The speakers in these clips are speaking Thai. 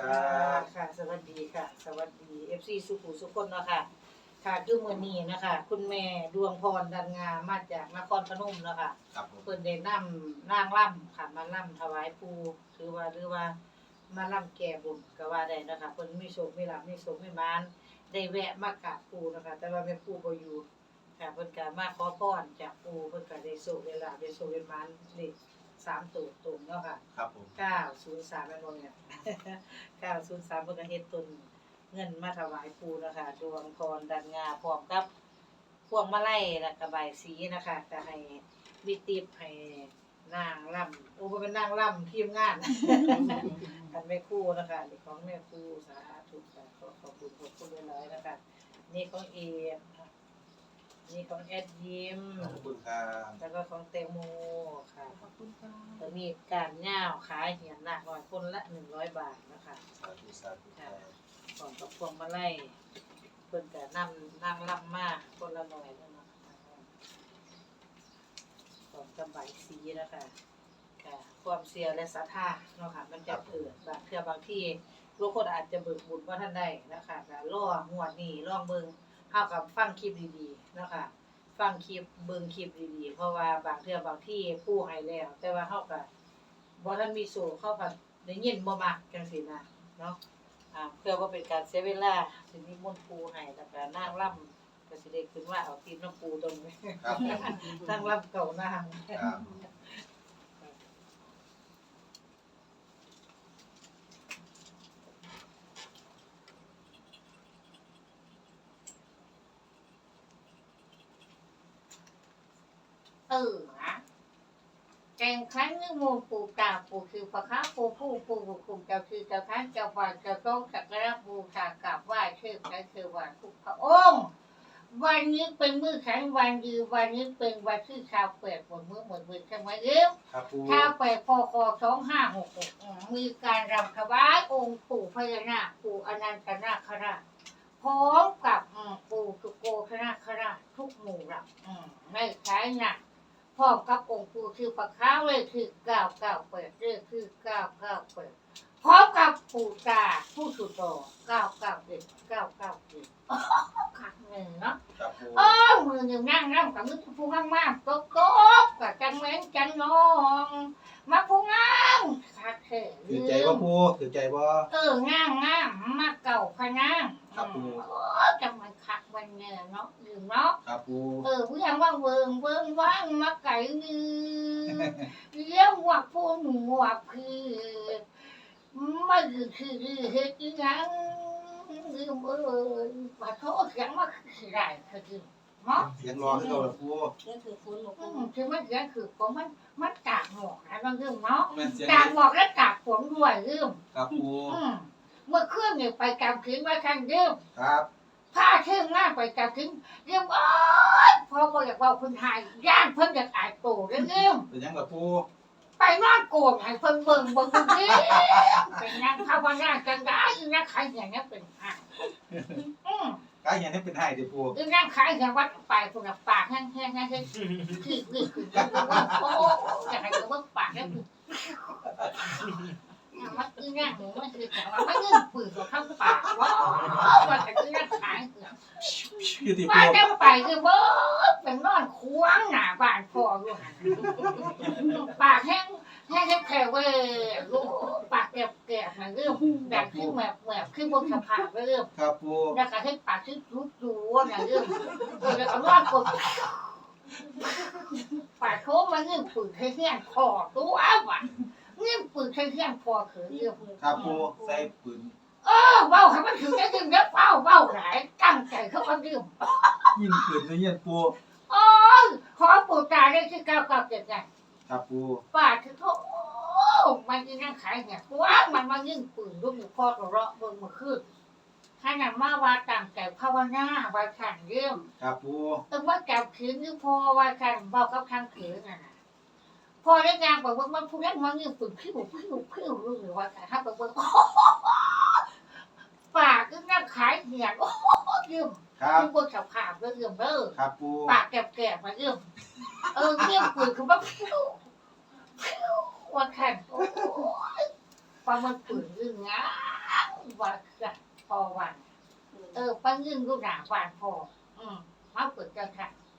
ครับค่ะ สวัสดีค่ะ สวัสดีเอฟซีสุขุสุคนเนาะค่ะ ค่ะคือมื้อนี้นะคะ คุณแม่ดวงพรดันงามมาจากนครพนมเนาะค่ะครับผมเพิ่นได้นำนางล่ำค่ะ มาล่ำถวายปู่ถือว่าหรือว่ามาล่ำแก่บุญก็ว่าได้เนาะคะเพิ่นมีโชคมีลาภมีโชคมีมานได้แวะมากราบปู่เนาะคะแต่ว่าแม่ปู่บ่อยู่ค่ะเพิ่นก็มาขอพรจากปู่เพิ่นก็ได้โชคได้ลาภได้โชคได้มานเลข สามตัวตรงเนาะค่ะครับผม903แม่นบ่เนี่ย903เพิ่นก็เฮ็ดต้นเงินมาถวายปู่เนาะคะดวงพรดันงาพร้อมกับพวงมาลัยและกระบายสีนะคะก็ให้วิติบให้นางล่ำโอ้บ่เป็นนางล่ำทีมงาน กันแม่ครู่นะคะนี่ของแม่ครู่สาธุค่ะขอขอบคุณขอบคุณหลายๆนะคะนี่ของเอค่ะ นี่ของแอดยิ้มขอบคุณครับแล้วก็ของเตงโมค่ะขอบคุณค่ะแล้วมีการย่าวขายเหียนหนักหน่อยคนละหนึ่งร้อยบาทนะคะสาธุสาธุครับก่อนกับพวงมาลัยเพิ่นก็นำนางล่ำมาคนละหน่อยแล้วเนาะของกำใบสีนะคะค่ะความเสียและศรัทธาเนาะค่ะมันจะเกิดบางเทื่อบางที่ลูกคนอาจจะเบิกบุญว่าท่านได้นะคะก็ล่องวดนี้ล่องเบิ่ง เฮากับฟังคลิปดีๆเนาะค่ะฟังคลิปเบิ่งคลิปดีๆ เพราะว่าบางเทื่อบางที่ผู้ให้แล้ว แต่ว่าเฮาก็บ่ทันมีสูเข้าก็ได้ยินบ่มักจังซี่นะเนาะอ่าเพื่อว่าเป็นการเสียเวลาสินิมนต์ปูให้แล้วก็นางล่ำก็สิได้ขึ้นว่าเอาตีนน้ำปูตรงนี้ครับผมนางล่ำเก่านาง ครับ เออนะแกงครั้งนึงมู ปูตาปูคือพระค้าปูผู้ปูบุคุมเจ้าคือเจ้าค้านเจ้าฝ่าเจ้าโต๊ะจักรระบูชากราบไหว้ชื่อใครคือว่าทุกพระองค์วันนี้เป็นมื้อแข็งวันดีวันนี้เป็นวันที่ชาวเปิดหมดมื้อหมดมื้อใช่ไหมเอ้วครับปูชาวเปิดพคอสองห้าหกหกมีการรำถวายองค์ปู่พญานาคปู่อนันตนาคราชพร้อมกับปู่สุโกธนาคราชทุกหมู่เหล่าอืมในใช้หนัก ร้อมกับองค์ปู่คือปะค้าเลยคือเก้าเก้าเปิดเรื่องคือเก้าเก้าเปิด กับปู่ตาผู้สุดโตเก้าเก้าเอ็ดเก้าเก้าเอ็ดขัดหนึ่งเนาะครับปูโอ้มือหนึ่งนั่งนั่งกับมือผู้งามมากตกตกกับจังเม้นจังนอง มาผู้งามคักเถอะถือใจบ่าปูถือใจบ่า เอองามงามมาเก่าพะนางครับผมโอ้จังมันคักมันเนี่ยเนาะลืมเนาะ ครับปู เออผู้ยังว่างเวิงเวิงว่างมาไก่นือเลี้ยงว่าผู้หนูว่าคือ ไม่คือคือเฮ็ดอีหยังลืมเออว่าโทษเสียงว่าคือไรคือเนาะเสียงรอขึ้นเราละปูเรื่องถือฟุ้นหลวงอืปู่มคือมันเสียคือผมมันมันกากหมอกนะบางเรื่องเนาะแม่นเสียงกากหมอกและกากฝนด้วยเรื่องครับปูอืมเมื่อเครื่องเนี่ยไปกำคืนว่าทางเรื่องครับผ้าเชื่องหน้าไปกำคืนเรื่องโอ้ยพอบอกอยากว่าคุณไทยย่านเพิ่นอยากอายโตเรื่องเรื่องเป็นยังกับปู ไปนอนโกรธให้เพิ่นเบิ่งเบิ่งเบิ่งเรื่องเป็นนางภาวนาจังได้อีนักใครอย่างนี้เป็นอะอืมกายเห็นให้เป็นให้เด้อปูอีนักใครอย่างวัดไปคนละปากแห้งๆแห้งๆคือคือคือคือโอ้อยากให้เบิ่งปากแล้วคือ มันคือนั่งมันคือแต่ว่ามันยืนปืนกับข้างปากว้าวมันก็คือนั่ขายเกือบอยู่ที่บ้าปูจะไปคือเบิดเป็นนอนควงหน้าบ้านพ่ออยู่หันปากแห้งแห้งแค่แค่เว้ยรู้ปากแก็บแก็บมันเรื่องแบบขึ้นแบบแบบขึ้นบนสะพานเรื่องครับปูแล้วก็ให้ปากขึ้นรูดรูนะเรื่องแล้วก็นอนกดปากโค้งมันเรื่องปืนให้เฮี้ยนคอตัวว่ะ เรื่งปืนให้เฮี้ยนคอคือเรื่องครับปูใส่ปืนเออเบ้าให้มันถึงจะดึงแล้วเบ้าเบ้าหลายตั้งใจเขาเอาดื่มยิงปืนในเย็นปูโอ้ยขอปู่ตาได้ที่เก้าเก้าเจ็ดไงครับปูป้าถือโทษมันยังนั่งขายเนี่ยว้ามันมายิ่งปืนลูกอยู่พ่อตัวเราะเบิ่งมาขึ้นขนาดมาว่าตั้งใจภาวนาว่าขันเรื่องครับปูเออว่าแกวขืนคือพอว่าขันเบากับทางขืนน่ะ พอได้งานบอกว่ามันพูดแล้วมันยิ่งปืนพิ้วพิ้วพิ้วรู้หรือว่าแต่ถ้าบอกว่าปากก็นั่งขายเหียนโอ้โหยืมครับคือบนสับขาบแล้วยืมเด้อครับปูปากแก่ๆมายืมเออเงี้ยปืนคือว่าพิ้วพิ้วว่าแข่งโอ้ยฟังมันปืนยืมงาว่าคือพอวันเออปังยืนกูหนาวานพออืมมาเปิดจังค่ะเ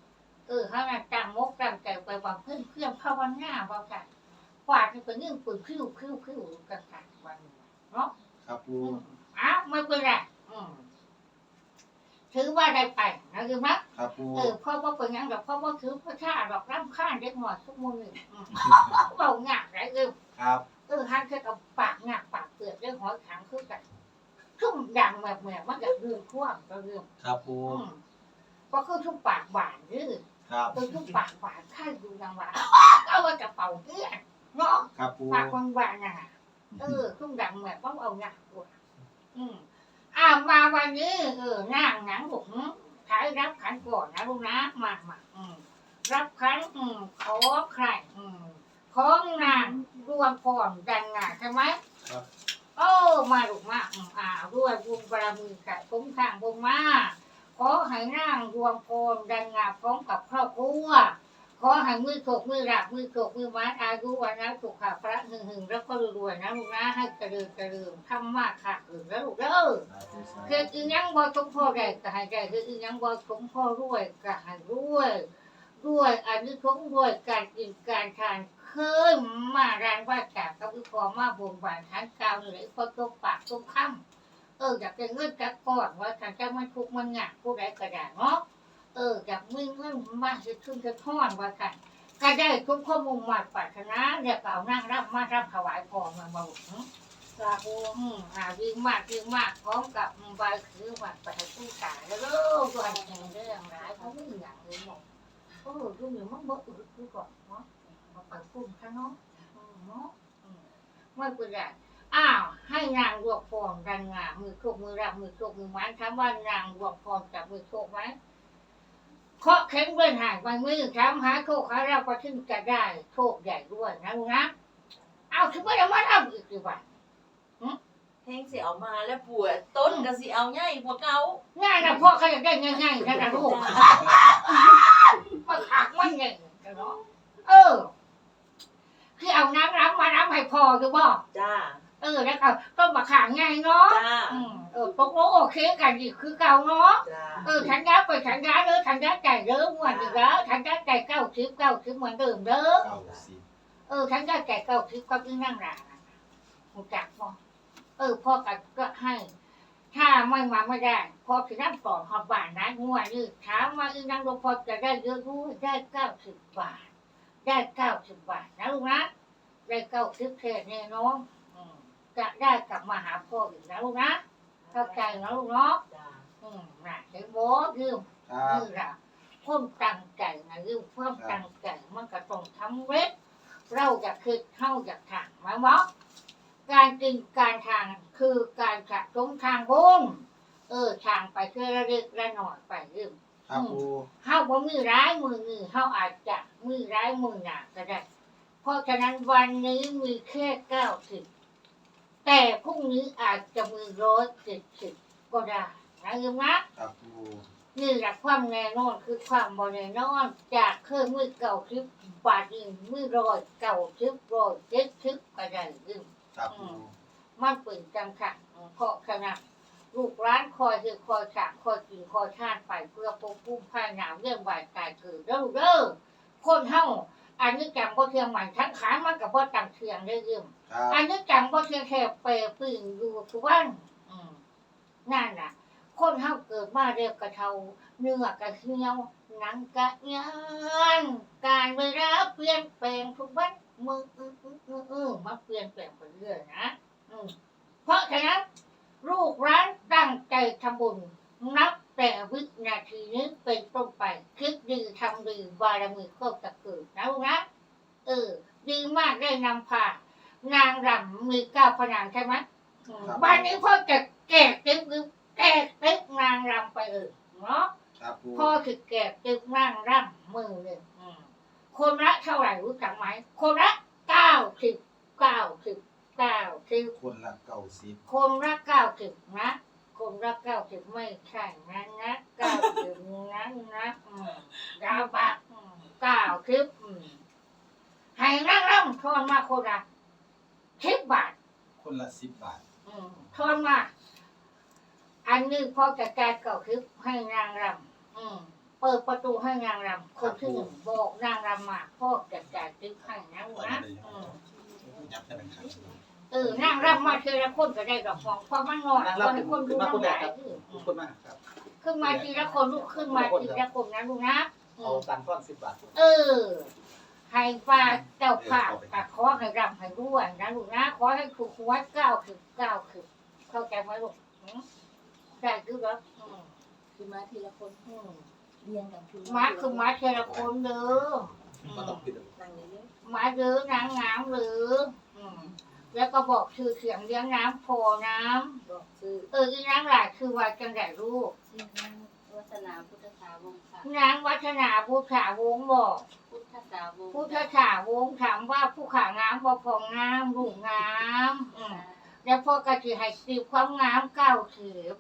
ออเขาน่ะจังมกจังใจไปว่าเพื่อนเพื่อนภาวนาว่ากันกว่าที่เป็นเรื่องปืนคิ้วคิ้วคิ้วกันค่ะวันนี้เนาะครับปูอืมอ้าวไม่เป็นไรอืมถือว่าได้ไปนะคือมั้ย ครับปูเออพ่อว่าเป็นหยังดอกพ่อว่าถือพระชาดอกร่ำข้านเด็กหน่อยทุกมุมนี่อืมเบาหงากไรเออครับเออฮันแค่กับปากหงากปากเปลือกเรื่องหอยขังคือกันทุ่มดังแบบแบบมันกับเรื่องท่วงก็เรื่องครับปูอืมก็คือทุกปากหวานนี่ ครับคือทุกปากหวานข้าดูนางหวานเอาไว้กระเป๋าเพื่อนเนาะครับปูปากหวานหวานน่ะ เออทุ่มดังแบบต้องเอาหนักกว่าอืมอ่ามาวันนี้เออนั่งหนังบุ๋มขายรับขันก่อนนะลูกนะมามาอืมรับขันอืมขอใครอืมของนางรวมพรดังงานใช่ไหมครับ โอ้มาลูกมาอืมอ่าด้วยบุญบารมีกับคุ้มข้างบุญมาข อให้นั่งรวมพรดังงานพร้อมกับครอบครัว ขอให้มือโขกมือหลับมือโขกมือมัดอายุวันนะสุขะพระหึงหึงแล้วก็รวยๆนะลูกนะให้เจริญเจริญทำมากค่ะอือแล้วลูกเด้อคืออียังบ่สมพ่อได้ก็ให้ได้คืออียังบ่สมพ่อรวยก็ให้รวยรวยอันนี้ของรวยการกินการทานเคยมาแรงว่าจากกับวิพอมาบ่มบานทานกาวนี่แหละพอตกปากตกคำ เอออยากจะเงินจักก่อนว่าทางจะมันทุกข์มันยากผู้ใดก็ได้เนาะเออจากมึงเงินมาจะขึ้นจะท่อนว่ากันก็ได้ทุกข้อมูลมาปรารถนาเดี๋ยวก็เอานั่งรับมารับถวายพรมาบอกสาธุอืมอ่าวิ่งมากวิ่งมากพร้อมกับใบคือวัดไปตู้ตายแล้วเด้อตัวแห่งเรื่องร้ายเขาไม่อย่างเลยหมดโอ้ดูอยู่มันบ่อึดคือก่อนเนาะมาไปพุ่มข้างนอกอืมเนาะอืมไม่เป็นไร อ้าวให้นางรวบพรดังงามมือโชกมือรับมือโชกมือมันถามว่านางรวบพรจับมือโชกไหมเคาะเข็นเบิ้นหายไปมือถามหาโชคหาเราก็ถึงจะได้โชคใหญ่ด้วยนะลูกนะเอาถึงไม่ได้มาทำอีกดีกว่าแห้งสิเอามาแล้วปวดต้นก็สิเอาใหญ่กว่าเก่าง่ายนะพ่อเขาอยากได้ง่ายๆนะนะลูกมาขักมันไงกันเนาะเออคือเอาน้ำร้ำมาน้ำให้พอคือบ่จ้า เออแล้วก็ต้องมาขังง่ายเนาะจ้าอืมเออตกลงโอเคกันอีกคือเก่าเนาะ จ้าเออฉันย้าไปฉันย้าเด้อฉันย้าใจเด้อเหมือนเดิมเด้อฉันย้าใจเก้าสิบเก้าสิบเหมือนเดิมเด้อเก้าสิบเออฉันย้าใจเก้าสิบก็คือนั่งรานหูจักพ่อเออพ่อกันก็ให้ ถ้าไม่มาไม่ได้พอถึงนั่งต่อหอบบานนะงวดนี้ถามว่าอีนั่งหลวงพ่อจะได้เยอะรู้ได้เก้าสิบบาท ได้เก้าสิบบาทนะลูกนะได้เก้าสิบเศษแน่น้องอืม จะได้กลับมาหาพ่ออีกนะลูกนะเข้าใจนะลูกเนาะจ้าอืมน่ะเห็นบ่ยืมครับนี่ล่ะความตั้งใจนะยืมความตั้งใจมันก็ต้องทำเร็จเราอยากคือเข้าอยากทางมาบอกการกินการทางคือการสะสมทางบุญเออทางไปเพื่อระลึกระหน่อยไปยืม ครับปูเฮาบ่มือร้ายมือนี่เฮาอาจจะมือร้ายมือหนาก็ได้ เพราะฉะนั้นวันนี้มีแค่เก้าสิบ แต่พรุ่งนี้อาจจะมีร้อยเจ็ดสิบก็ได้นะยืมนะครับปูนี่แหละความแน่นอนคือความบ่แน่นอน จากเคยมือเก่าทิพบาทนี้มือรอยเก่าทิพรอยเจ็ดทิพก็ได้ยืมครับปูมันเปิดจังค่ะเพราะขณะลูกร้านคอยคือคอยฉากคอยกินคอยชาติไปเพื่อปกปุ้มผ้าหนาวเรื่องบายกายเกิดเด้อเด้อคนเฮา อันนี้จำบ่เทียงใหม่ทั้งขามันกับบ่ตังเทียงได้ยืมครับอันนี้จำบ่เทียงแค่เปรย์ปึ่งอยู่ทุกวันอืมนั่นน่ะ คนเฮาเกิดมาเรียกกระเทาเนื้อกระเหี่ยวหนังกระเยียนการเวลาเปลี่ยนแปลงทุกวันมืออื้ออื้ออื้ออื้อมาเปลี่ยนแปลงไปเรื่อยนะอืมเพราะฉะนั้นลูกร้านตั้งใจทำบุญนับ แต่วินาทีนี้เป็นต้นไปคิดดีทำดีบารมีก็จะเกิดนะลูกนะเออ ดีมากได้นำพานางรำมีเก้าพนางใช่ไหมอืมบ้านนี้พ่อจะแกะติ๊กหรือแกะติ๊กนางรำไปเลยเนาะครับปูพ่อคือแกะติ๊กนางรำมือหนึ่งอืมคนละเท่าไหร่รู้จักไหมคนละเก้าสิบเก้าสิบเก้าสิบคนละเก้าสิบคนละเก้าสิบนะ คนละเก้าสิบไม่ใช่นะนะเก้าสิบนั้นนะอืมดาวบักอืมเก้าสิบอืมให้นั่งร่ำทอนมาคนละสิบบาท คนละสิบบาท อืมทอนมา อันนี้พ่อจัดกเก่าคือให้นางรำอืมเปิดประตูให้นางรำคนที่หนึ่งบอกนางรำมาพ่อจัดการคือให้นะลูกนะอืม ยับแค่นนครับ เออนางรำมาเทละคนก็ได้ดอกฟองเพราะมันนอนคนให้คนดูน้ำลายคือขอบคุณมากครับขึ้นมาทีละคนลูกขึ้นมาทีละคนนะลูกนะอืเอามตังค์ก้อนสิบบาทเออให้ฟ้าเจ้าภาพแต่ขอให้รำให้ด้วยนะลูกนะขอให้ถูกหัวเก้าคือเก้าคือเข้าใจไหมลูกอืมได้คือแล้วอืมคือมาทีละคนอืมเรียงกันคือมาคือมาเทละคนเด้ออืก็มต้องปิดนั่งเยอะมาเด้อนางน้ำหรืออืม แล้วก็บอกชื่อเสียงเลี้ยงน้ำโพน้ๆบอกชื่อำเอออีนางหลายคือว่าจังไรลูกชื่อนางวัฒนาพุทธสาวงศ์ค่ะนางวัฒนาผู้ขาวงบอก พุทธสาวงศ์ผู้ขาวงถามว่าผู้ขางามบ่พองงามลูกงามอืมแล้วพ่อกะสิให้สิบความงามเก้าสิบ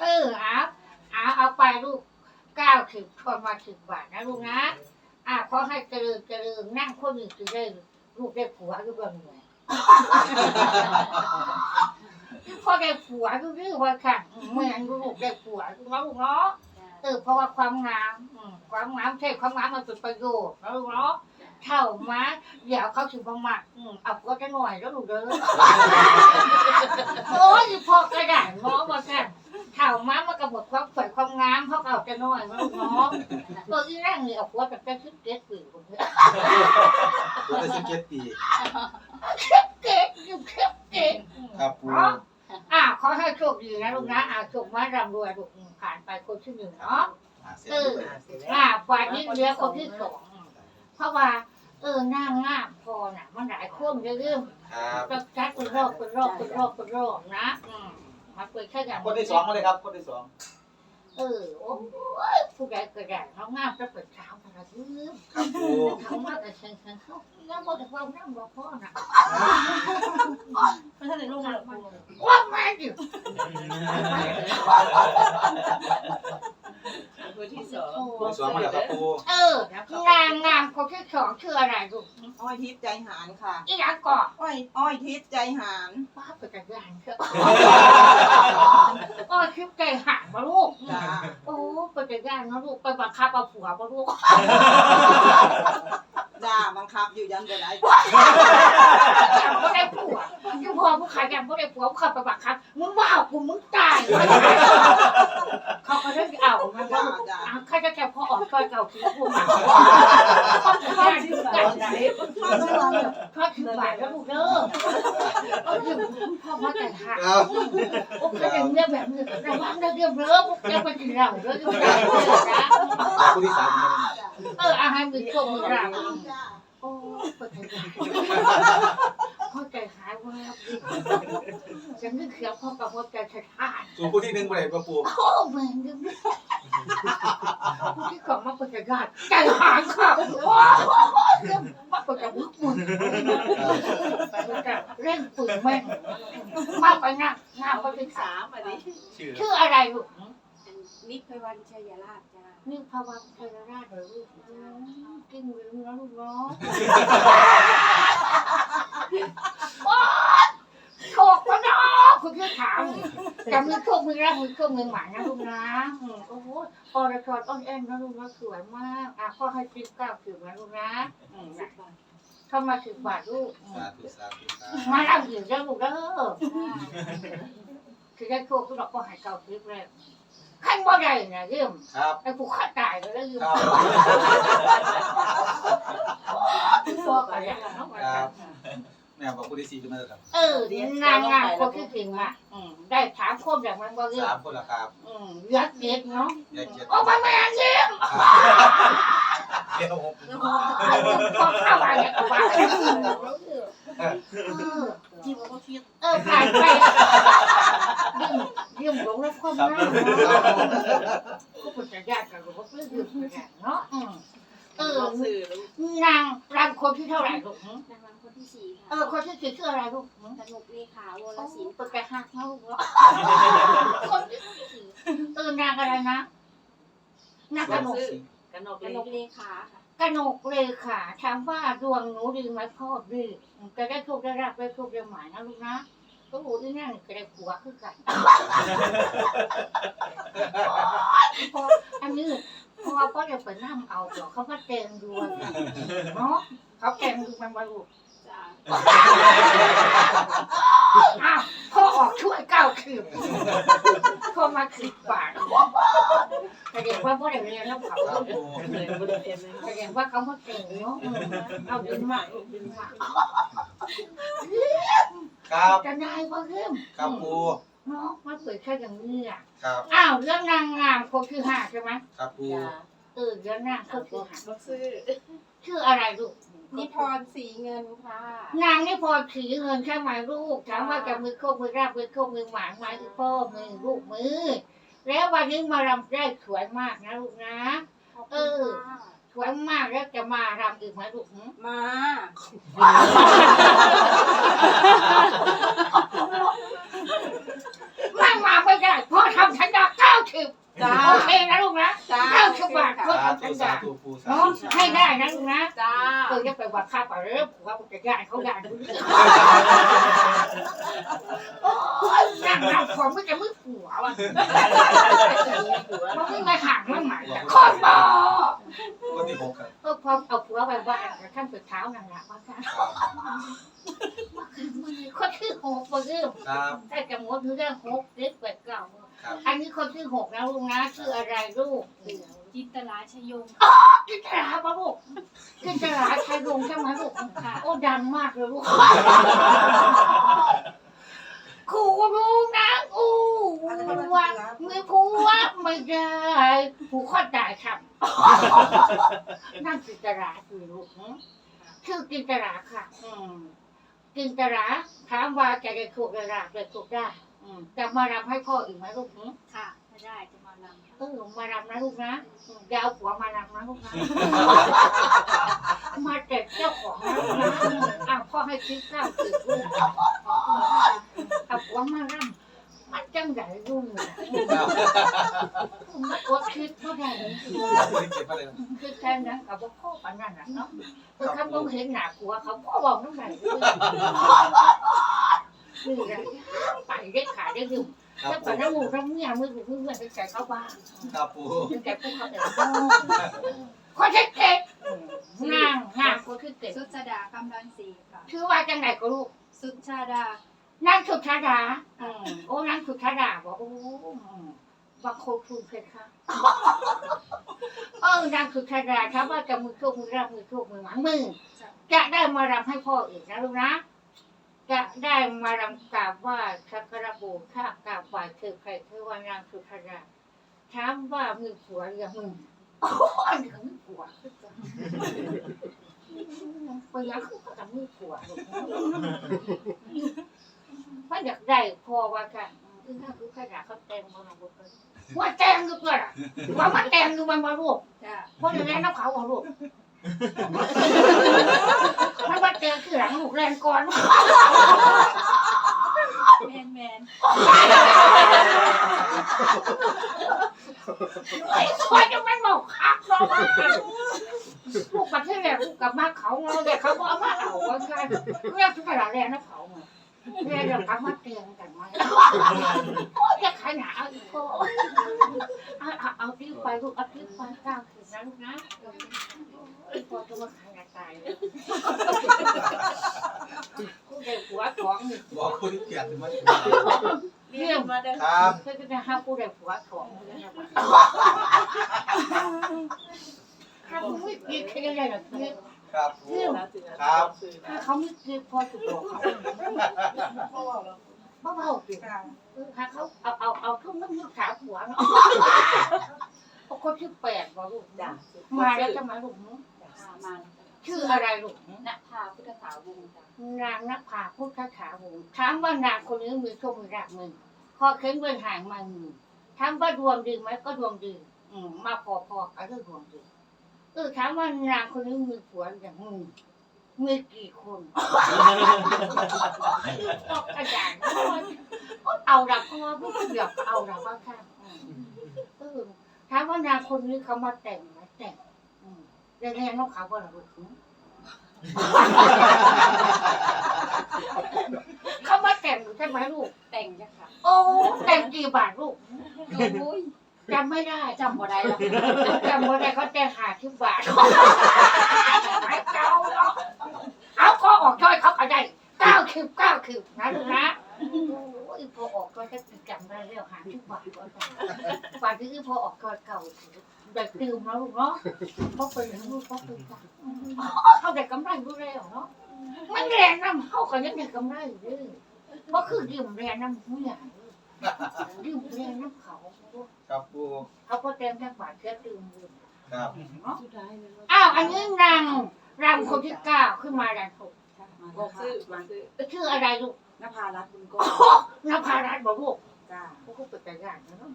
เออเอาเอาเอาไปลูกเก้าสิบทอนมาสิบบาทนะลูกนะอะขอให้เจริญเจริญนั่งคนอื่นสิได้ ลูกได้ผัวก็บ่เหนื่อยพอได้ผัวก็คือว่าค่ะเหมือนลูกได้ผัวลูกเนาะลูกเนาะเออเพราะว่าความงามอืมความงามใช่ความงามมันเป็นประโยชน์นะลูกเนาะเท่ามาเดี๋ยวเขาถือประมาทอืมเอาก็จะหน่อยแล้วลูกเด้อโอ้ยพอกระดาษเนาะว่าค่ะ เท่ามามันก็หมดความสวยความงามเพราะเอาจะหน่อยนะลูกเนาะเอออีนั่งนี่เอาหัวแต่แค่คิดเก็ตปีผมเนี่ยตัวได้สิบเจ็ดปี เก็ตอยู่เก็ตเก็ตครับปูอ่าขอให้โชคดีนะลูกนะอ่าโชคมารำรวยลูกอืมผ่านไปคนที่หนึ่งเนาะเอออ่าฝ่ายนี้เหลือคนที่สองเพราะว่า เออหน้างามพอน่ะ มันหลายคนเรื่อง ครับๆก็จัดเป็นรอบเป็นรอบเป็นรอบเป็นรอบนะอืม มันเป็นแค่อย่างคนที่สองมาเลยครับ คนที่สองเออโอ้ยผู้ใดก็ได้น้องงามจะเป็นสาวอะไรเรื่องครับปูเขามาแต่เชิงเชิงเขาน้ำมันแต่ความน้ำบ่พ่อน่ะไม่ใช่ในลูกหรอกว่ามาดิคนที่สองคนที่สองมาแล้วครับปูเออนางงามคนที่สองชื่ออะไรลูก อ้อยทิพย์ใจหานค่ะ อีหยังก่อนอ้อยอ้อยทิพย์ใจหาน ป้าไปจัดการเถอะโอ้ยคลิปใจหักมาลูก จ้า โอ้ไปจัดการนะลูกไปบังคับเอาผัวมาลูก จ้าบังคับอยู่ยันไปไหนยังไม่ได้ผัว ยังพอผู้ขายยังไม่ได้ผัวเขาไปบังคับมึงว่ากูมึงตายเขาก็ได้เอามันก็จ้าจ้าอะข้าจะแค่พอออกซอยเก่าคือกูมาเขาจะได้ถึงกันไหนทอดถึงบ่ายแล้วลูกเด้อก็คือพ่อมาแต่หักครับโอ้ยอย่างเงี้ยแบบนี้ระวังนะเรื่องเริ่มจะไปกินเหล้าเรื่องเรื่องนะคนที่สามเอออาหารมือโชคมือราบจ้าโอ้ปวดใจเข้าใจหายว่า ฉันนึกเขียวพ่อกับหัวใจสะท้านส่วนผู้ที่หนึ่งมาเลยครับปูโอ้แม่งนึกผู้ที่กล่องมาปวดใจยาดใจหายค่ะโอ้มาปวดใจมุกมุนเร่งปืนแม่งมาไปนั่งหน้าเขาที่สาสามมอันนี้ชื่อชื่ออะไรลูกนิพวันชัยราชจ้านี่ภาวะเทรราชเหรอลูกกินลืมแล้วลูกเนาะว้า โชคปะเนาะคุณพี่ถามแต่มือโชคมือแรกมือโชคมือหมานะลูกนะอืมโอ้โหปอระชอนอ้อนแอนนะลูกนะสวยมากอะพ่อให้ติ๊บเก้าสิบนะลูกนะอืมนะเข้ามาสิบบาทลูกอืมสาธุสาธุสามาเล่าอยู่แล้วลูกเด้อคือได้โชคทุกดอกก็หายเก่าสิบแล้วขั้นบ่ได้นะเรื่องครับไอ้ผู้ฆ่าตายไปแล้วยืมครับพ่อกันอย่างนั้นครับ แม่บอกคนที่สี่จะมาแล้วครับเออนางงามคนที่ถึงอะอืมได้ถามคนอย่างมันบ่เรื่องสามคนละครับอืมยัดเย็ดเนาะแยกเจ็ดโอ้มาแม่เยี่ยมเดี๋ยวผมพอเข้ามาเนี่ยก็ว่าเออที่ว่าคิดเออผ่านไปยืมยืมหลงแล้วความครับน่าก็เป็นจะยากกันหรือว่าเรื่องยืมกันเนาะอืม เออสื่อลูกนางรำคนที่เท่าไหร่ลูกนางรำคนที่สี่เอค่ะอคนที่สี่ชื่ออะไรลูกกนกเลขาวรโอ้ศิลป์เปิดไปหักเนาะลูกเนาะคนที่สี่เออนางอะไรนะนางกนกกันนกกเล็นกกเลขาค่ะกนกเลยค่ะถามว่าดวงหนูดีไหมพ่อดีจะได้โชคได้รับได้โชคได้หมายนะลูกนะก็รู้ที่นั่นก็ได้ผัวคือกันพออันนี้ พอพ่อจะไปนั่งเอาเดี๋ยวเขามาเตงดูเนาะเขาเตงดูมันมาลูกจ้าอ้าวพ่อออกช่วยเก้าคืบพ่อมาคืบบาทแสดงว่าพ่อได้เรียนแล้วเขาครับปูแสดงว่าเขามาเก่งเนาะเอาดึงมาดึงมาครับจะได้พ่อเริ่มครับปูเนาะมาเปิดแค่อย่างนี้อะครับอ้าวเรื่องนางงามคนที่ห้าใช่ไหมครับปู เออเรื่องนางคนที่ห้าบักซื้อชื่ออะไรลูกนิพรสีเงินค่ะ นางนี่พอถือเงินใช่ไหมลูกถามว่าจะมือโคกมือราบมือโคกมือหมานไหมคือพ่อมือลูกมือ แล้ววันนี้มารำได้สวยมากนะลูกนะขอบเอคุณอค่ะสวยมากแล้วจะมารำอีกไหมลูกหึมาไม่มาไม่ได้เพราะทำสัญญาเก้าสิบจ้าโอเคนะลูก ธุญสาญาธุปูสาเนาะธุให้ได้นะลูกนะจ้าเออจะไปวัดค่าป่าเริ่มผัวมันจะย้ายเขาย้ายดูดิโอ้ยนั่งรำของไม่จะมือผัวว่ะมันไม่มาห่างมันหมายจะคอนบอคนที่หกครับเออพอเอาผัวไปบ้านแล้วท่านไปเท้านั่นแหละว่าท่านว่าคือมือคนที่หกมาเริ่มครับได้จำนวนเรื่องหกเล็กแปดเก้าครับอันนี้คนที่หกนะลูกนะชื่ออะไรลูก จินตลาชยงกินตลาปะลูกกินตลาชายลงใช่ไหมลูกค่ะ โอ้ดังมากเลยลูกครูรู้นะอู้ว่ามือผู้ว่าไม่ได้ผู้ข้อจ่ายครับนั่นกินตลาคือลูกหึชื่อกินตลาค่ะ อืมกินตลาถามว่าจะได้ถูกได้ราบได้ถูกได้ อืมจะมารำให้พ่ออีกไหมลูกหึ ค่ะไม่ได้จะมานำ เออมารำนะลูกนะอืมอย่าเอาผัวมารำนะลูกนะ มาแต่เจ้าของนะลูกนะอืมอ้าวพ่อให้คิดข้าวติดลูกเอาผัวมารำมันจังใหญ่ลูกเนี่ยอืมมันอดคิดเท่าไหร่คนที่เก็บอะไรนะคือแค่นั้นกับว่าพ่อปานนั้นน่ะเนาะคือเขาต้องเห็นหน้าผัวเขาพ่อบอกน้ำไหนด้วยนี่แหละไปได้ขายได้ดื่ม ครับแล้วปูแต่น้ำมูกน้ำเมียมือถือมือเงินไปใส่เขาบ้างครับปูเป็นแต่ผู้เขาเด็กคนที่เก่งนางนางคนที่เก่งสุชาดากำลังสีค่ะ ชื่อว่าจังไหนก็ลูก สุชาดานางสุชาดาอืมโอ้นางสุชาดาบอกโอ้อืมว่าโคตรเพชรค่ะเออนางสุชาดาถ้าว่าจะมือโชคมือรับมือโชคมือหวังมือ จะได้มารำให้พ่ออีกนะลูกนะ จะได้มารำกราบไหว่าสักการะบูชากราบไหว้เธอใครเธอว่านางสุชาดาถามว่ามือผัวหรือยังมึงโอ้ยถึงมือผัวคือกันไปยังคือกับมือผัวลูกว่าอยากได้พอว่ากันคือถ้าคือขนาดเขาแต่งมาหมดเลยว่าแต่งดูก่อนว่ามาแต่งดูมันมาลูกจ้าเพราะเดี๋ยวนี้น้ำเขาเอาลูก มันว่าแต่งคือหลังลูกแรงก่อนแมนแมนไอ้สวยจะมันบอกคักเราว่าลูกประเทศแรกลูกกลับมาเขาเงาเด็กเขาบอกมาเอาว่าใช่เรียกทุกอย่างแรงนะเขาไงเรียกเดี๋ยวกลับมาเตียงกันมาโอ้ยจะขนาดอีกโอ้เอาเอาเอาที่ไปลูกเอาที่ไปก้าวถึงนะลูกนะพอจะมาขนาดตายเลยกูเด็กหัวท้องนี่ บอกคนที่เกลียดถึงมา เรีย นมเด้อครับเพื่อจะห้ามกูเด็กหัวท้องเลยนะถ้ามึงไม่กินแค่ไหนหรอกเนี่ครับปูเรื่องครับ ถ้าเขาไม่กินพอจะบอกเขาเบาๆสิถ้าเขาเอาเอาเอาทุ่มน้ำมือขาหัวเนาะเอาคนที่แปดบอกลูกจ้ามาแล้วจะมาลูกค่ะมาชื่ออะไรลูกณภาพุทธสาวงศ์จ้านางนภาพุทธขาวงศ์ถามว่านางคนนี้มีโชคมีลาภมึง พอเข็นเดินห่างมามือถามว่าดวงดีไหมก็ดวงดี อืมมาพอๆกับเรื่องดวงดีเออถามว่านางคนนี้มีผัวอย่างมึงมีกี่คนก็กระจายเอาดับเพราะว่าผู้เดียวเอาดับว่าข้างอืมเออถามว่านางคนนี้เขามาแต่งไหมแต่งอืมเรียนๆน้องเขาว่าอะไรลูก เขามาแต่งอยู่ใช่ไหมลูก แต่งจ้ะค่ะโอ้แต่งกี่บาทลูกโอ้ยจำไม่ได้จำบ่ได้แล้วจำไม่ได้เขาแต่งหาที่บาทไอ้เจ้าเนาะเอาพอออกจ้อยเขาก็ได้เก้าคิวเก้าคิวนะลูกนะโอ้ยพอออกก็จะจำได้แล้วหาที่บาทก็ได้บาทที่พอออกก็เก่าได้ตื่มแล้วลูกเนาะเพราะเป็นลูกเพราะเป็นกันเขาได้กำไรดูแล้วเนาะ มันแรงน้ำเขาก็ยังได้กำไรอยู่ด้วยเพราะคือดื่มแรงน้ำผู้ใหญ่ดื่มแรงน้ำเขาครับปูเขาก็เต็มแค่บาทแค่ดื่มดื่มครับเนาะสุดท้ายแล้วอ้าวอันนี้นางรำคนที่เก้าขึ้นมาดันหกบอกซื้อบอกซื้อชื่ออะไรลูกนภารัตน์บุญกโอ้องโหนภารัตน์บอกลูกจ้าเขาก็เป็นแต่ยานนะเนาะ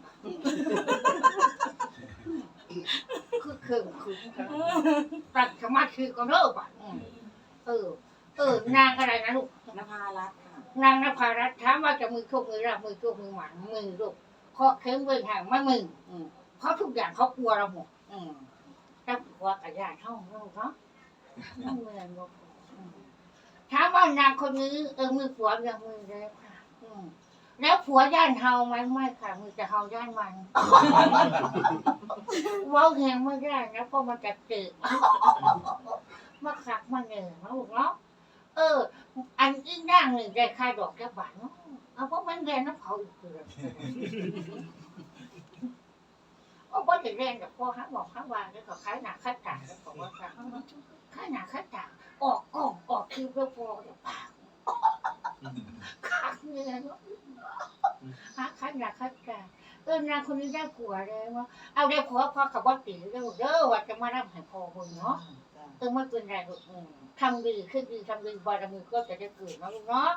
คือเคืองคือตัดสมาธิก็เลิกอะอืมเออ เออนางอะไรนะลูกนภารัตน์ค่ะนางนภารัตน์ถามว่าจะมือโชคมือรับมือโชคมือหมันมือลูกเพราะเข้มเวงห่างไม่มืออืมเพราะทุกอย่างเขากลัวเราหมดอืมแต่กลัวกับญาติเท่านั้นลูกเนาะไม่เหมือนลูกอืมถามว่านางคนนี้เออมือผัวยังมือแล้วค่ะ อืมแล้วผัวย่านเฮาไหมไม่ค่ะมือจะเฮาย่านมันเว้าแหงไม่ได้นะเพราะมันจะเจืดมาขักมาเหนื่อยนะลูกเนาะ เออ อันอีกอย่างหนึ่งได้ค่าดอกแก้บาทเนาะเอาเพราะมันแรงน้ำเผาอีกคือโอ้พ่อถึงแรงกับพ่อฮักบอกฮักวางแล้วก็ขายหนักขายจ่ายแล้วบอกว่าขายหนักขายจ่ายออกกล้องออกคิวเพื่อพอเดี๋ยวปากขาดเงินหาขายหนักขายจ่ายเออนางคนนี้ได้ผัวเลยว่าเอาได้ผัวพอกับว่าตีเด้อเด้อว่าจะมารับให้พอคนเนาะเออไม่เป็นไรลูกอืม ทำดีขึ้นดีทำดีบารมีก็จะได้เกิดนะลูกเนาะ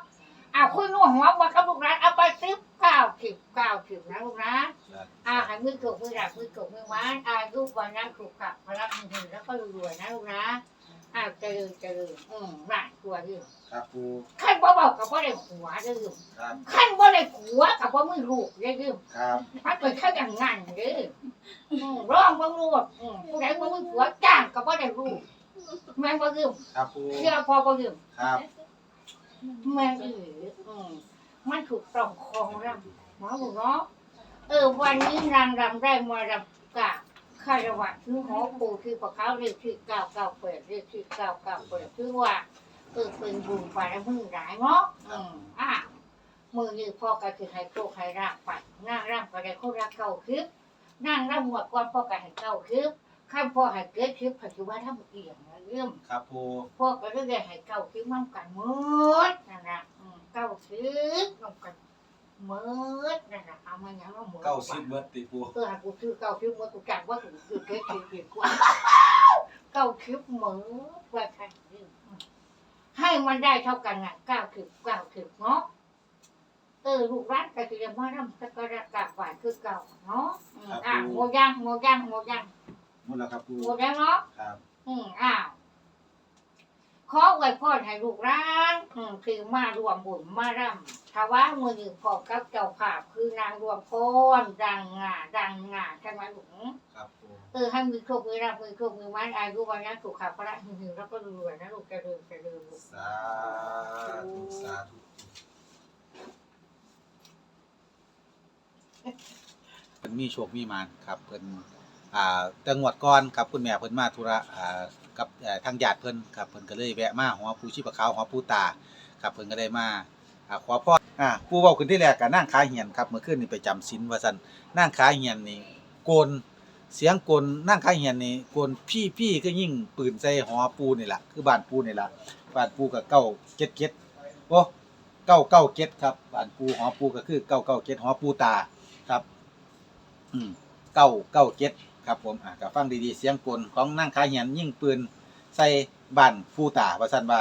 อ่าคุยนู่นหัวว่ากับลูกร้านเอาไปสิบเก้าสิบเก้าสิบนะลูกนะอ่าให้มือถูกมือหลักมือถูกมือมันอายุวันนั้นถูกขับพลักมือแล้วก็รวยๆนะลูกนะอ่าเจริญเจริญอืมหลานตัวเรื่องครับปูขั้นบ่เบากับว่าได้หัวเรื่องครับขั้นบ่ได้หัวกับว่ามือลูกเรื่องครับมันเป็นแค่อย่างงั้นเด้ออืมร้องบ่รู้อืมผู้ใดบ่มือหัวจ้างกับว่าได้รู้ แม่นบ่เรื่องครับปูเชื่อพอบ่เรื่องครับแม่เอออืมมันถูกต้องคองรำเนาะลูกเนาะเออ วันนี้นางรำได้มารำกราบคารวะคือหอปู่คือปะเขาเรียกที่เก้าเก้าเปิดเรียกที่เก้าเก้าเปิดคือว่าเออเป็นบุญไปแล้วมือหลายเนาะอืมอะมือนี่พ่อก็คือให้โชคให้ราบไปนางรำก็ได้คนรักเก่าคลิปนางรำหมดก่อนพ่อก็ให้เก่าคลิป ข้ามพ่อให้เกิดคลิปปัจจุบันทำเอียงนะเรื่องครับปูพวกก็ได้ให้เก้าคิ้วน้ำกันหมืดนั่นแหละอืมเก้าคิ้วน้ำกันหมืดนั่นแหละเอามาอย่างว่าหมืดเก้าสิบเบิร์ดติปูเออให้กูซื้อเก้าคิ้วหมืดกูจักว่ากูคือเกิดคิ้วคิ้วกูเก้าคิ้วหมืดว่าใครให้มันได้เท่ากันอะเก้าคิ้วเก้าคิ้วเนาะเออลูกร้านก็จะยังมาทำตะกระกาบหวานคือเก่าเนาะอืมอะโมยังโมยังโมยัง หมดแล้วครับปูโมยังเนาะครับ อืมอ้าวขอไว้พรให้ลูกร้านอืมคือมารวมบุญมารำถ้าว่ามือหนึ่งพอกับเจ้าภาพคือนางรวมพรดังงาดังงาใช่ไหมลูกครับปูเออให้มือโชคมือรับมือโชคมือไม้อายุวันนั้นสุขภาพระหึงๆแล้วก็รวยนะลูกเจริญเจริญลูกสาธุสาธุเพิ่นมีโชคมีหมานครับเพิ่น อ่าแต่งวดก่อนครับคุณแม่เพิ่นมาธุระอ่ากับเอ่อทางญาติเพิ่นครับเพิ่นก็เลยแวะมาหอปูชีพขาวหอปูตาครับเพิ่นก็ได้มาอ่าขอพรอ่าปูเว้าขึ้นที่แรกก็นั่งขาเหียนครับเมื่อคืนนี่ไปจำศีลว่าซั่นนั่งขาเหียนนี่โกนเสียงโกนนั่งขาเหียนนี่โกนพี่พี่ก็ยิ่งปืนใส่หอปูนี่ล่ะคือบ้านปูนี่ล่ะบ้านปูก็เก้าเจ็ดเจ็ดโอ้เก้าเก้าเจ็ดครับบ้านปูหอปูก็คือเก้าเก้าเจ็ดหอปูตาครับอืมเก้าเก้าเจ็ด ครับผมอะก็ฟังดีๆ เสียงกลของนั่งขาเหียนยิ่งปืนใส่บ้านผู้ตาว่าซั่นว่า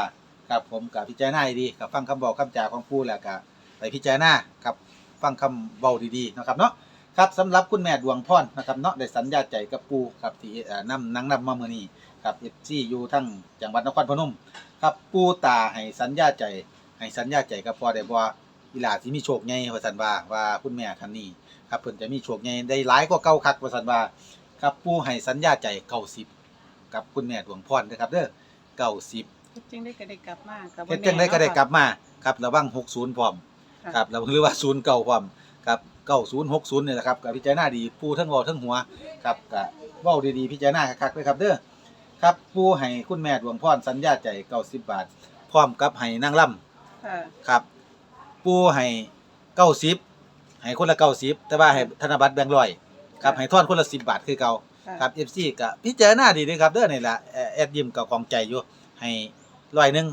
ครับผมกับพิจารณาดีกับฟังคำบอกคำจาของผู้แล้วก็ไปพิจารณาครับฟังคำเบาดีๆนะครับเนาะครับสำหรับคุณแม่ดวงพรนะครับเนาะได้สัญญาใจกับปูครับที่เอ่อนำนังนำมาเมื่อนี้ครับเอฟซีอยู่ทั้งจังหวัดนครพนมครับปูตาให้สัญญาใจให้สัญญาใจกับพอได้บ่ว่าอีหลาสิมีโชคใหญ่ว่าสันว่าว่าคุณแม่ท่านนี้ครับเพิ่นจะมีโชคใหญ่ได้หลายกว่าเก่าคักว่าซั่นว่า ครับผู้ให้สัญญาใจ90กับคุณแม่ดวงพรเด้อครับเด้อ90ฮ็ดจังได้ก็ได้กลับมาก็บ่เฮ็ดจังไดก็ได้กลับมาครับระวัง60พร้อมค่ะครับแล้วหรือว่า0เก่าพร้อมครับ90 60นี่แหละครับก็พิจารณาดีปูทั้งเว้าทั้งหัวครับก็เว้าดีๆพิจารณาคักๆเลยครับเด้อครับปูให้คุณแม่ดวงพรสัญญาใจ90บาท พร้อมกับให้นางล่ำค่ะครับ ปูให้เก้าสิบให้คนละเก้าสิบแต่ว่าให้ธนบัตรแบงค์ร้อย ครับให้ทอนคนละสิบบาทคือเก่าค่ะครับเอฟซีก็พิจารณาดีเด้อครับเด้อนี่ล่ะเอ่อแอดยิมกับของใจอยู่ให้ร้อยหนึง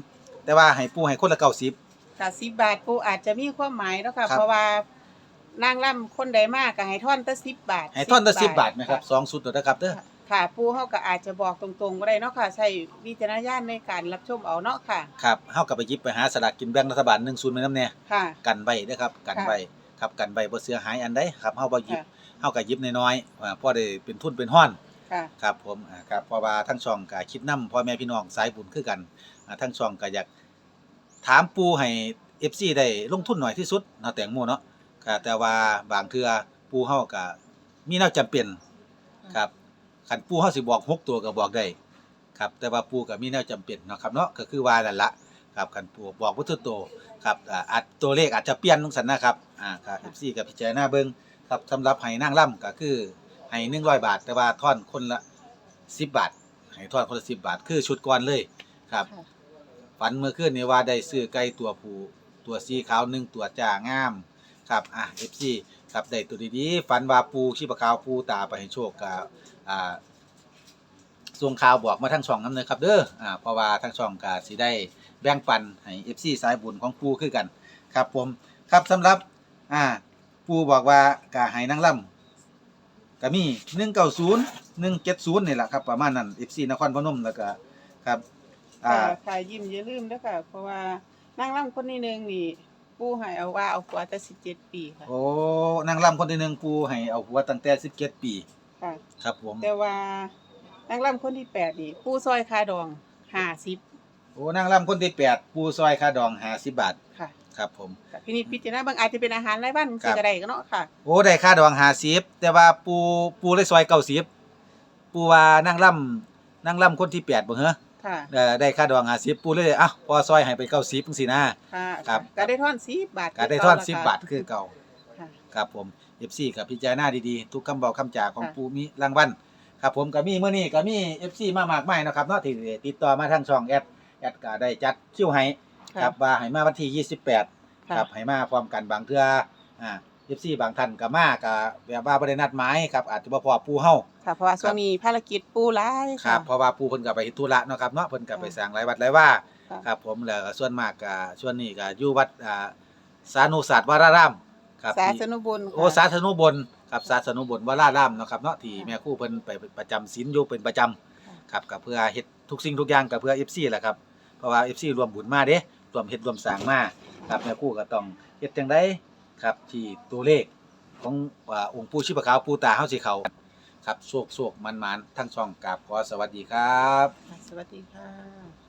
แต่ว่าให้ปูให้คนละเก้าสิบค่ะ10บาทปูอาจจะมีความหมายเนาะค่ะครับเพราะว่านางล่ำคนใดมากก็ให้ท่อนแต่10บาท ให้ทอนละสิบบาทไหมครับสองสุดเด้อครับเด้อค่ะค่ะปูเฮาก็อาจจะบอกตรงๆบ่ได้เนาะค่ะ ใช้วิจารณญาณในการรับชมเอาเนาะค่ะ ครับเฮาก็ไปหยิบไปหาสลากกินแบ่งรัฐบาล1 0ไว้นำแน่ค่ะกันไว้เด้อครับ กันไว้ ครับกันไว้บ่เสียหายอันใดครับเฮาบ่หยิบค่ะ เฮาก็หยิบน้อยๆอ่าพอได้เป็นทุนเป็นห้อน ค่ะ ครับผมอ่าครับเพราะว่าทั้งช่องก็คิดนํพ่อแม่พี่น้องสายบุญคือกันอ่าทั้งช่องก็อยากถามปูให้ FC ได้ลงทุนหน่อยที่สุดเนาะแตงโมเนาะก็แต่ว่าบางเทื่อปูเฮาก็มีแนวจำเป็นครับคันปูเฮาสิบอกหกตัวก็บอกได้ครับแต่ว่าปูก็มีแนวจำเป็นเนาะครับเนาะก็คือว่านั่นละครับคันปูบอกบ่ทุกตัว ครับอ่าอาจตัวเลขอาจจะเปลี่ยนจังซั่นนะครับอ่าครับ FC ก็พิจารณาเบิ่งครับสำหรับให้นางล่ำก็คือให้หนึ่งร้อยบาท แต่ว่าทอนคนละสิบบาทให้ทอนคนละสิบบาท คือชุดก่อนเลยครับค่ะ ฝันเมื่อคืนนี้ว่าได้ซื้อไก่ตัวผู้ตัวสีขาวหนึ่งตัวจ่างามครับอะเอฟซีครับได้ตัวดีๆฝันว่าปูชีพขาวปูตาไปให้โชคกับอ่า ส่งข่าวบอกมาทั้งช่องน้ำเนยครับเด้ออ่าเพราะว่าทั้งช่องก็สิได้แบ่งปันให้เอฟซีสายบุญของปูคือกัน ครับผมครับสำหรับอ่าปูบอกว่ากาให้นางล่ำก็มี190 170นี่แหละครับประมาณนั้น FC นครพนมแล้วก็ครับอ่า ค่ะค่ะยิ้มอย่าลืมเด้อค่ะ เพราะว่านางล่ำคนนี้หนึงนี่ปูให้เอาว่าเอากว่าแต่17ปีค่ะ โอ้นางล่ำคนที่หนึ่งปูให้เอาหัวตั้งแต่17ปี ค่ะ ครับผม แต่ว่า นางล่ำคนที่แปดนี่ปูซอยคาดอง50โอ้นางล่ำคนที่8ปูซอยค่าดอง50บาทค่ะครับผมค่ะพินิจพิจารณาบางอาจจะเป็นอาหารรายวันครัสิบก็ได้ก็เนาะค่ะ โอ้ได้ค่าดอง50แต่ว่าปูปูเลยซอย90ปูว่านางล่ำนางล่ำคนที่8บ่เหรอค่ะเอ่อได้ค่าดอง50ปูเลยเอ้าพอซอยให้ไป90จังซี่นะ ค่ะครับ ก็ได้ทอน10บาทก็ได้ทอน10บาทคือเก่าค่ะ ครับผม FC กับพิจารณาดีๆ ทุกคำบอกคำจาของค่ะ ปูมีรางวัล ครับผมก็มีเมื่อนี้ก็มี FC มามากมายเนาะครับเนาะที่ติดต่อมาทางช่องแอดแอดก็ได้จัดคิวให้ครับว่าให้มาวันที่ 28 ค่ะครับให้มาพร้อมกันบางเทื่ออ่า FC บางท่านก็มาก็แบบว่าบ่ได้นัดหมายครับอาจจะบ่พอปูเฮา ค่ะเพราะว่าช่วงนี้ภารกิจปูหลายครัค่ะ บเพราะว่าปูเพิ่นก็ไปเฮ็ดธุระเนาะครับเนาะเพิ่นก็ไปสร้างหลายวัดหลายว่าค่ะ ครับผมแล้วก็ส่วนมากก็ส่วนนี้ก็อยู่วัดอ่าสานุศาสตร์วรารามครับสาที่สนุบุญโอ้สาธนุบน ครับสาธนุบนวราร่ามเนาะครับเนาะที่แม่ครู่เพิ่นไปประจำศีลอยู่เป็นประจำครับก็เพื่อเฮ็ดทุกสิ่งทุกอย่างก็เพื่อ FC แหละครับเพราะว่า FC รวมบุญมาเด้รวมเฮ็ดรวมสร้างมาครับแม่ครู่ก็ต้องเฮ็ดจังไดครับที่ตัวเลขของอ่าองค์ปู่ชีพขาวปู่ตาเฮาสิเข้าครับโชคๆมันๆทั้งช่องกราบขอสวัสดีครับ ค่ะสวัสดีค่ะ